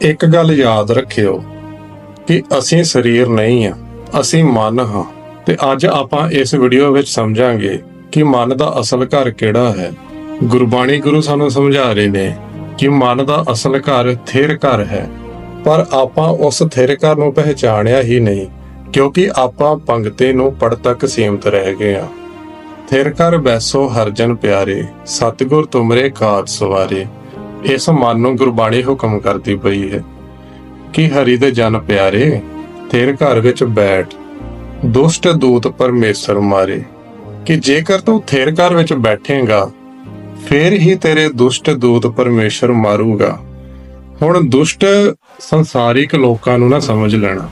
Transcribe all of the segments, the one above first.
ਇੱਕ ਗੱਲ ਯਾਦ ਰੱਖਿਓ ਕਿ ਅਸੀਂ ਸਰੀਰ ਨਹੀਂ ਆ ਅਸੀਂ ਮਨ ਹਾਂ ਤੇ ਅੱਜ ਆਪਾਂ ਇਸ ਵੀਡੀਓ ਵਿੱਚ ਸਮਝਾਂਗੇ ਕਿ ਮਨ ਦਾ ਅਸਲ ਘਰ ਕਿਹੜਾ ਹੈ। ਗੁਰਬਾਣੀ ਗੁਰੂ ਸਾਨੂੰ ਸਮਝਾ ਰਹੇ ਨੇ ਕਿ ਮਨ ਦਾ ਅਸਲ ਘਰ ਥਿਰ ਘਰ ਹੈ, ਪਰ ਆਪਾਂ ਉਸ ਥਿਰ ਘਰ ਨੂੰ ਪਹਿਚਾਣਿਆ ਹੀ ਨਹੀਂ, ਕਿਉਂਕਿ ਆਪਾਂ ਪੰਗਤੇ ਨੂੰ ਪੜ ਤੱਕ ਸੀਮਤ ਰਹਿ ਗਏ ਆ ਥਿਰ ਘਰ ਬੈਸੋ ਹਰਜਨ ਪਿਆਰੇ, ਸਤਿਗੁਰ ਤੁਮਰੇ ਕਾਜ ਸਵਾਰੇ ਇਸ ਮਨ ਨੂੰ ਗੁਰਬਾਣੀ ਹੁਕਮ ਕਰਦੀ ਪਈ ਹੈ ਕਿ ਹਰੀ ਦੇ ਜਨ ਪਿਆਰੇ, ਤੇਰੇ ਘਰ ਵਿੱਚ ਬੈਠ, ਦੁਸ਼ਟ ਦੂਤ ਪਰਮੇਸ਼ਰ ਮਾਰੇ, ਕਿ ਜੇਕਰ ਤੂੰ ਥੇਰ ਘਰ ਵਿੱਚ ਬੈਠੇਗਾ, ਫੇਰ ਹੀ ਤੇਰੇ ਦੁਸ਼ਟ ਦੂਤ ਪਰਮੇਸ਼ਰ ਮਾਰੂਗਾ। ਹੁਣ ਦੁਸ਼ਟ ਸੰਸਾਰਿਕ ਲੋਕਾਂ ਨੂੰ ਨਾ ਸਮਝ ਲੈਣਾ।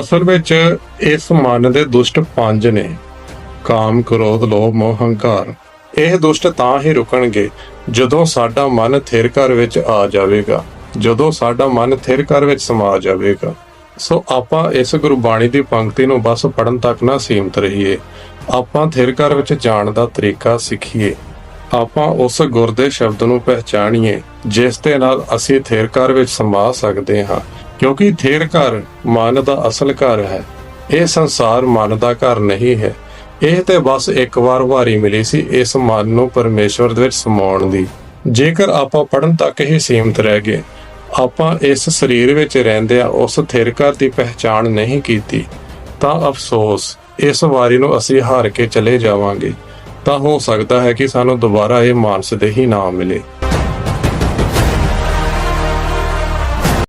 ਅਸਲ ਵਿੱਚ ਇਸ ਮਨ ਦੇ ਦੁਸ਼ਟ ਪੰਜ ਨੇ, ਕਾਮ, ਕ੍ਰੋਧ, ਲੋਭ, ਮੋਹ, ਹੰਕਾਰ। ਇਹ ਦੁਸ਼ਟ ਤਾਂ ਹੀ ਰੁਕਣਗੇ ਜਦੋਂ ਸਾਡਾ ਮਨ ਥਿਰ ਘਰ ਵਿੱਚ ਆ ਜਾਵੇਗਾ, ਜਦੋਂ ਸਾਡਾ ਮਨ ਥਿਰ ਘਰ ਵਿੱਚ ਸਮਾ ਜਾਵੇਗਾ। ਸੋ ਆਪਾਂ ਇਸ ਗੁਰਬਾਣੀ ਦੀ ਪੰਕਤੀ ਨੂੰ ਬਸ ਪੜਨ ਤੱਕ ਨਾ ਸੀਮਤ ਰਹੀਏ। ਆਪਾਂ ਥਿਰ ਘਰ ਵਿੱਚ ਜਾਣ ਦਾ ਤਰੀਕਾ ਸਿੱਖੀਏ। ਆਪਾਂ ਉਸ ਗੁਰ ਦੇ ਸ਼ਬਦ ਨੂੰ ਪਹਿਚਾਣੀਏ, ਜਿਸ ਦੇ ਨਾਲ ਅਸੀਂ ਥਿਰ ਘਰ ਵਿੱਚ ਸਮਾ ਸਕਦੇ ਹਾਂ। ਕਿਉਂਕਿ ਥਿਰ ਘਰ ਮਨ ਦਾ ਅਸਲ ਘਰ ਹੈ। ਇਹ ਸੰਸਾਰ ਮਨ ਦਾ ਘਰ ਨਹੀਂ ਹੈ। ਇਹ ਤੇ ਬਸ ਇੱਕ ਵਾਰ ਵਾਰੀ ਮਿਲੀ ਸੀ ਇਸ ਮਨ ਨੂੰ ਪਰਮੇਸ਼ਵਰ ਦੇ ਵਿੱਚ ਸਮਾਉਣ ਦੀ। ਜੇਕਰ ਆਪਾਂ ਪੜਨ ਤੱਕ ਹੀ ਸੀਮਤ ਰਹਿ ਗਏ, ਆਪਾਂ ਇਸ ਸਰੀਰ ਵਿੱਚ ਰਹਿੰਦੇ ਆ, ਉਸ ਥਿਰ ਘਰ ਦੀ ਪਹਿਚਾਣ ਨਹੀਂ ਕੀਤੀ, ਤਾਂ ਅਫਸੋਸ, ਇਸ ਵਾਰੀ ਨੂੰ ਅਸੀਂ ਹਾਰ ਕੇ ਚਲੇ ਜਾਵਾਂਗੇ। ਤਾਂ ਹੋ ਸਕਦਾ ਹੈ ਕਿ ਸਾਨੂੰ ਦੁਬਾਰਾ ਇਹ ਮਾਨਸ ਦੇ ਹੀ ਨਾ ਮਿਲੇ।